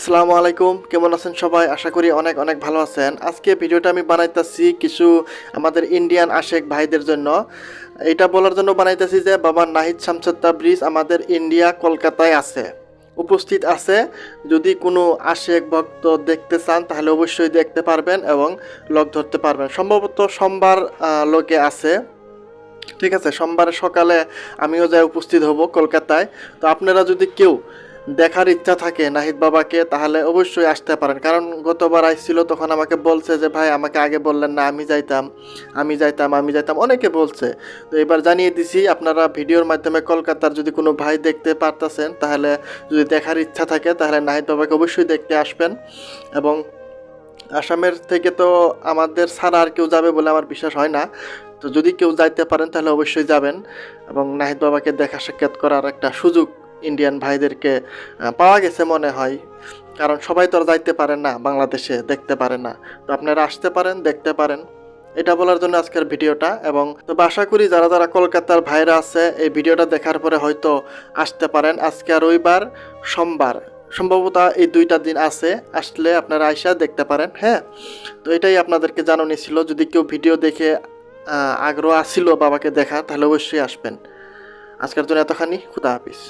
আসসালামু আলাইকুম, কেমন আছেন সবাই? আশা করি অনেক অনেক ভালো আছেন। আজকে ভিডিওটা আমি বানাইতেছি কিছু আমাদের ইন্ডিয়ান আশেক ভাইদের জন্য। এটা বলার জন্য বানাইতেছি যে, বাবা নাহিদ শামসুদ তাবরিজ আমাদের ইন্ডিয়া কলকাতায় আছে, উপস্থিত আছে। যদি কোনো আশেক ভক্ত দেখতে চান, তাহলে অবশ্যই দেখতে পারবেন এবং লগ ধরতে পারবেন। সম্ভবত সোমবার লোকে আছে। ঠিক আছে সোমবার সকালে আমিও যাই উপস্থিত হব কলকাতায়। তো আপনারা যদি কেউ দেখার ইচ্ছা থাকে নাহিদ বাবাকে, তাহলে অবশ্যই আসতে পারেন। কারণ গতবার আইছিল, তখন আমাকে বলছে যে, ভাই, আমাকে আগে বললেন না, আমি যাইতাম আমি যাইতাম আমি যাইতাম। অনেকে বলছে। তো এবার জানিয়ে দিছি, আপনারা ভিডিওর মাধ্যমে কলকাতার যদি কোনো ভাই দেখতে পারতেছেন, তাহলে যদি দেখার ইচ্ছা থাকে, তাহলে নাহিদ বাবাকে অবশ্যই দেখতে আসবেন। এবং আসামের থেকে তো আমাদের ছাড়া আর কেউ যাবে বলে আমার বিশ্বাস হয় না। তো যদি কেউ যাইতে পারেন, তাহলে অবশ্যই যাবেন। এবং নাহিদ বাবাকে দেখা সাক্ষাৎ করার একটা সুযোগ ইন্ডিয়ান ভাইদেরকে পাওয়া গেছে মনে হয়। কারণ সবাই তো আর যাইতে পারে না, বাংলাদেশে দেখতে পারে না। তো আপনারা আসতে পারেন, দেখতে পারেন। এটা বলার জন্য আজকের ভিডিওটা, এবং তো আশা করি যারা যারা কলকাতার ভাইরা আছে, এই ভিডিওটা দেখার পরে হয়তো আসতে পারেন। আজকে রবিবার, সোমবার। সম্ভবত এই দুইটা দিন আছে, আসলে আপনারা আইসা দেখতে পারেন হ্যাঁ? তো এটাই আপনাদেরকে জানানো ছিল। যদি কেউ ভিডিও দেখে আগ্রহ আসছিল বাবাকে দেখা, তাহলে অবশ্যই আসবেন। আজকের জন্য এতখানি, খুদা হাফিজ।